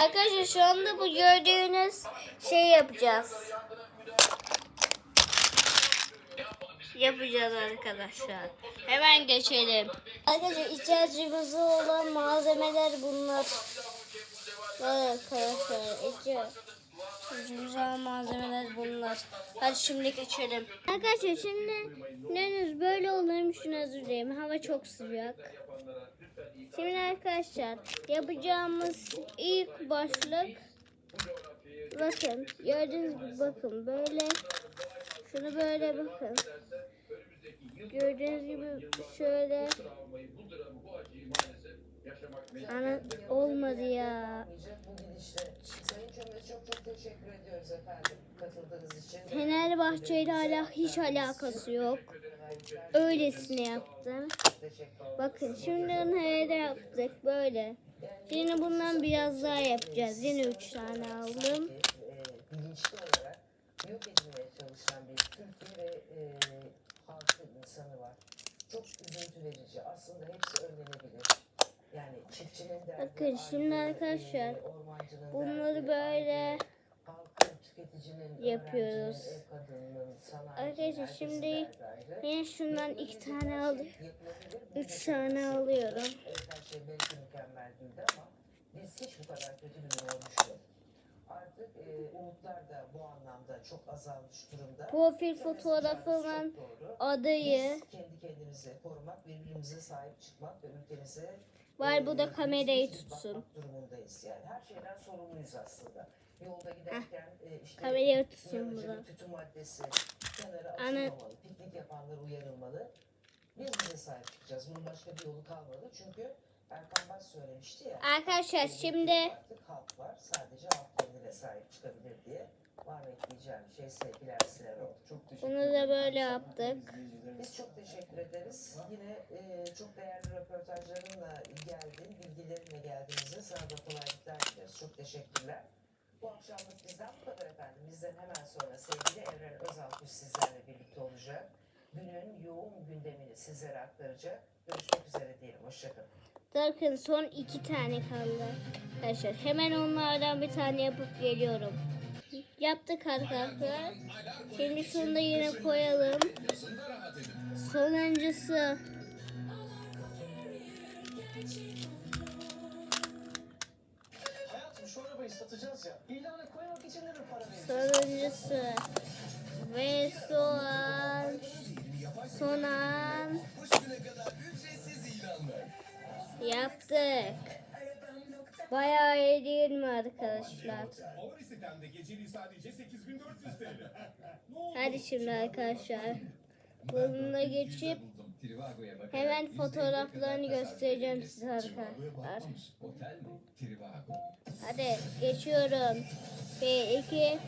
Arkadaşlar şu anda bu gördüğünüz şey yapacağız. Yapacağız arkadaşlar. Hemen geçelim. Arkadaşlar ihtiyacımız olan malzemeler bunlar. Böyle arkadaşlar ihtiyacımız olan malzemeler bunlar. Hadi şimdi geçelim. Arkadaşlar şimdi henüz böyle özür dilerim. Hava çok sıcak. Şimdi arkadaşlar yapacağımız ilk başlık bakın gördüğünüz gibi bakın böyle şunu böyle bakın. Gördüğünüz gibi şöyle ana olmadı ya bu gidişle. Sayın Çömez çok çok teşekkür ediyoruz efendim katıldığınız için. Fenerbahçe ile hala hiç alakası yok öylesine yaptım bakın şimdi onu öyle yaptık böyle Yine bundan biraz daha yapacağız. Yine üç tane aldım. bilinçli olarak yok edilmeye çalışan bir Türkiye ve halkı insanı var. Çok üzüntü verici. Aslında hepsi önlenebilir. Bakın şimdi arkadaşlar, Bunları böyle yapıyoruz. Arkadaşlar, şimdi yine şundan iki tane alıyorum. Yapılabilir. Bu Üç tane alıyorum. Şey bu. Artık umutlar da anlamda çok azalmış durumda. Profil fotoğrafımın adayı Biz kendi kendimize korumak, birbirimize sahip çıkmak ve ülkemize var. Bu da kamerayı tutsun. durumundayız. Yani her şeyden sorumluyuz aslında. Yolda giderken e, işte Kamerayı tutsun burada. tütün maddesi kenara atılmamalı. Piknik yapanlar uyarılmalı. Biz bize sahip çıkacağız. Bunun başka bir yolu kalmadı. Çünkü Erkan Baş söylemişti ya. Arkadaşlar şimdi Artık halk var. Sadece halk kendine sahip çıkabilir diye. Var ekleyeceğim şey sevgiler oldu. Çok teşekkür bunu da böyle yaptık. Biz çok teşekkür ederiz. Yine e, çok değerli röportajlarınla geldin, bilgilerinle geldiğinizde sana da kolaylıklar dileriz. Çok teşekkürler. Bu akşamlık bizden bu kadar efendim. Bizden hemen sonra sevgili Evren Özalkuş sizlerle birlikte olacak. Günün yoğun gündemini sizlere aktaracak. Görüşmek üzere diyelim. Hoşçakalın. Bakın son iki tane kaldı. Arkadaşlar hemen onlardan bir tane yapıp geliyorum. Yaptık arkadaşlar. Şimdi şunu da yine koyalım. Sonuncusu. Sonuncusu. Ve soğan. Sonan. Yaptık. Bayağı iyi değil mi arkadaşlar? Favori sitemde geceliği sadece 8400 TL. Ne oldu? Hadi şimdi arkadaşlar. Bununla geçip hemen fotoğraflarını göstereceğim size arkadaşlar. Hadi geçiyorum. 1, 2,